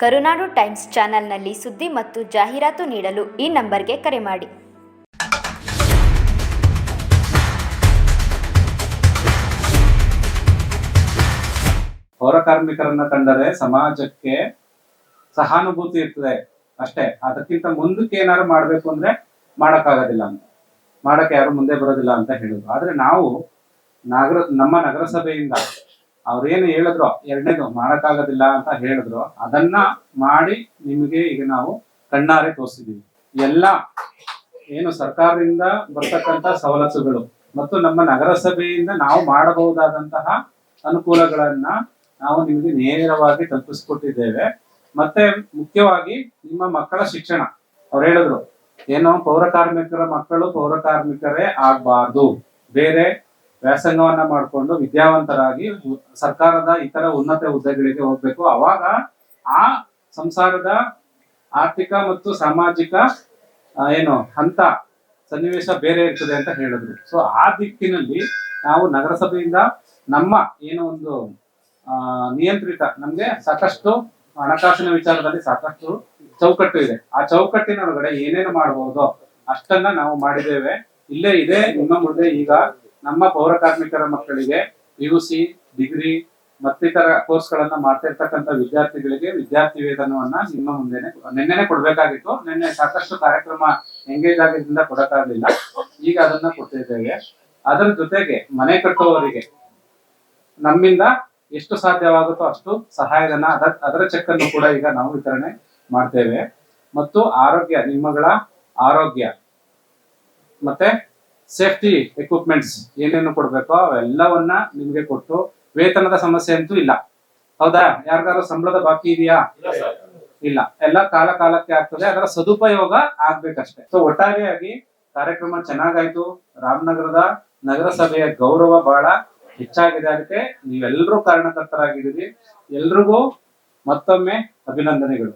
ಕರುನಾಡು times ಚಾನೆಲ್ನಲ್ಲಿ ಸುದ್ದಿ ಮತ್ತು ಜಾಹೀರಾತು ನೀಡಲು ಈ ನಂಬರ್ಗೆ ಕರೆ ಮಾಡಿ. ಪೌರ ಕಾರ್ಮಿಕರನ್ನ ಕಂಡರೆ ಸಮಾಜಕ್ಕೆ ಸಹಾನುಭೂತಿ ಇರ್ತದೆ ಅಷ್ಟೇ. ಅದಕ್ಕಿಂತ ಮುಂದಕ್ಕೆ ಏನಾದ್ರು ಮಾಡ್ಬೇಕು ಅಂದ್ರೆ ಮಾಡೋಕ್ಕಾಗೋದಿಲ್ಲ ಅಂತ. ಮಾಡಕ್ಕೆ ಯಾರು ಮುಂದೆ ಬರೋದಿಲ್ಲ ಅಂತ ಹೇಳುದು. ಆದ್ರೆ ನಾವು ನಾಗರ, ನಮ್ಮ ನಗರಸಭೆಯಿಂದ ಅವ್ರೇನು ಹೇಳಿದ್ರು, ಎರಡನೇದು ಮಾಡಕ್ಕಾಗೋದಿಲ್ಲ ಅಂತ ಹೇಳಿದ್ರು, ಅದನ್ನ ಮಾಡಿ ನಿಮಗೆ ಈಗ ನಾವು ಕಣ್ಣಾರೆ ತೋರಿಸಿದೀವಿ. ಎಲ್ಲ ಏನು ಸರ್ಕಾರದಿಂದ ಬರ್ತಕ್ಕಂತ ಸವಲತ್ತುಗಳು ಮತ್ತು ನಮ್ಮ ನಗರಸಭೆಯಿಂದ ನಾವು ಮಾಡಬಹುದಾದಂತಹ ಅನುಕೂಲಗಳನ್ನ ನಾವು ನಿಮಗೆ ನೇರವಾಗಿ ತಲುಪಿಸ್ಕೊಟ್ಟಿದ್ದೇವೆ. ಮತ್ತೆ ಮುಖ್ಯವಾಗಿ ನಿಮ್ಮ ಮಕ್ಕಳ ಶಿಕ್ಷಣ. ಅವ್ರು ಹೇಳಿದ್ರು, ಏನೋ ಪೌರ ಕಾರ್ಮಿಕರ ಮಕ್ಕಳು ಪೌರ ಕಾರ್ಮಿಕರೇ ಆಗ್ಬಾರ್ದು. ಬೇರೆ ವ್ಯಾಸಂಗವನ್ನ ಮಾಡಿಕೊಂಡು ವಿದ್ಯಾವಂತರಾಗಿ ಸರ್ಕಾರದ ಇತರ ಉನ್ನತ ಹುದ್ದೆಗಳಿಗೆ ಹೋಗ್ಬೇಕು. ಅವಾಗ ಆ ಸಂಸಾರದ ಆರ್ಥಿಕ ಮತ್ತು ಸಾಮಾಜಿಕ ಏನು ಹಂತ, ಸನ್ನಿವೇಶ ಬೇರೆ ಇರ್ತದೆ ಅಂತ ಹೇಳಿದ್ರು. ಸೊ ಆ ದಿಕ್ಕಿನಲ್ಲಿ ನಾವು ನಗರಸಭೆಯಿಂದ ನಮ್ಮ ಏನು ಒಂದು ನಿಯಂತ್ರಿತ, ನಮ್ಗೆ ಸಾಕಷ್ಟು ಹಣಕಾಸಿನ ವಿಚಾರದಲ್ಲಿ ಸಾಕಷ್ಟು ಚೌಕಟ್ಟು ಇದೆ. ಆ ಚೌಕಟ್ಟಿನ ಒಳಗಡೆ ಏನೇನು ಮಾಡಬಹುದು ಅಷ್ಟನ್ನ ನಾವು ಮಾಡಿದ್ದೇವೆ. ಇಲ್ಲೇ ಇದೆ, ನಿಮ್ಮ ಮುಂದೆ ಈಗ ನಮ್ಮ ಪೌರ ಕಾರ್ಮಿಕರ ಮಕ್ಕಳಿಗೆ ಪಿ ಯು ಸಿ ಡಿಗ್ರಿ ಮತ್ತಿತರ ಕೋರ್ಸ್ ಗಳನ್ನ ಮಾಡ್ತಿರ್ತಕ್ಕಂಥ ವಿದ್ಯಾರ್ಥಿಗಳಿಗೆ ವಿದ್ಯಾರ್ಥಿ ವೇತನವನ್ನ ನಿಮ್ಮ ಮುಂದೆನೆ ನಿನ್ನೆನೆ ಕೊಡ್ಬೇಕಾಗಿತ್ತು. ನಿನ್ನೆ ಸಾಕಷ್ಟು ಕಾರ್ಯಕ್ರಮ ಎಂಗೇಜ್ ಆಗಿದ್ರಿಂದ ಕೊಡಕ್ಕಾಗಲಿಲ್ಲ. ಈಗ ಅದನ್ನ ಕೊಡ್ತಿದ್ದೇವೆ ಅದರ ಜೊತೆಗೆ ಮನೆ ಕಟ್ಟುವವರಿಗೆ ನಮ್ಮಿಂದ ಎಷ್ಟು ಸಾಧ್ಯವಾಗುತ್ತೋ ಅಷ್ಟು ಸಹಾಯಧನ, ಅದ, ಅದರ ಚೆಕ್ ಅನ್ನು ಕೂಡ ಈಗ ನಾವು ವಿತರಣೆ ಮಾಡ್ತೇವೆ. ಮತ್ತು ಆರೋಗ್ಯ, ನಿಮ್ಮಗಳ ಆರೋಗ್ಯ. ಮತ್ತೆ ಸೇಫ್ಟಿ ಎಕ್ವಿಪ್ಮೆಂಟ್ಸ್ ಏನೇನು ಕೊಡಬೇಕೋ ಅವೆಲ್ಲವನ್ನ ನಿಮ್ಗೆ ಕೊಟ್ಟು ವೇತನದ ಸಮಸ್ಯೆ ಅಂತೂ ಇಲ್ಲ. ಹೌದಾ? ಯಾರಿಗಾರು ಸಂಬಳದ ಬಾಕಿ ಇದೆಯಾ? ಇಲ್ಲ ಎಲ್ಲ ಕಾಲ ಕಾಲಕ್ಕೆ ಆಗ್ತದೆ ಅದರ ಸದುಪಯೋಗ ಆಗ್ಬೇಕಷ್ಟೇ. ಸೊ ಒಟ್ಟಾರೆಯಾಗಿ ಕಾರ್ಯಕ್ರಮ ಚೆನ್ನಾಗಾಯ್ತು. ರಾಮನಗರದ ನಗರಸಭೆಯ ಗೌರವ ಬಹಳ ಹೆಚ್ಚಾಗಿದೆ ಅದಕ್ಕೆ ನೀವೆಲ್ಲರೂ ಕಾರಣಕರ್ತರಾಗಿದ್ದೀರಿ. ಎಲ್ರಿಗೂ ಮತ್ತೊಮ್ಮೆ ಅಭಿನಂದನೆಗಳು.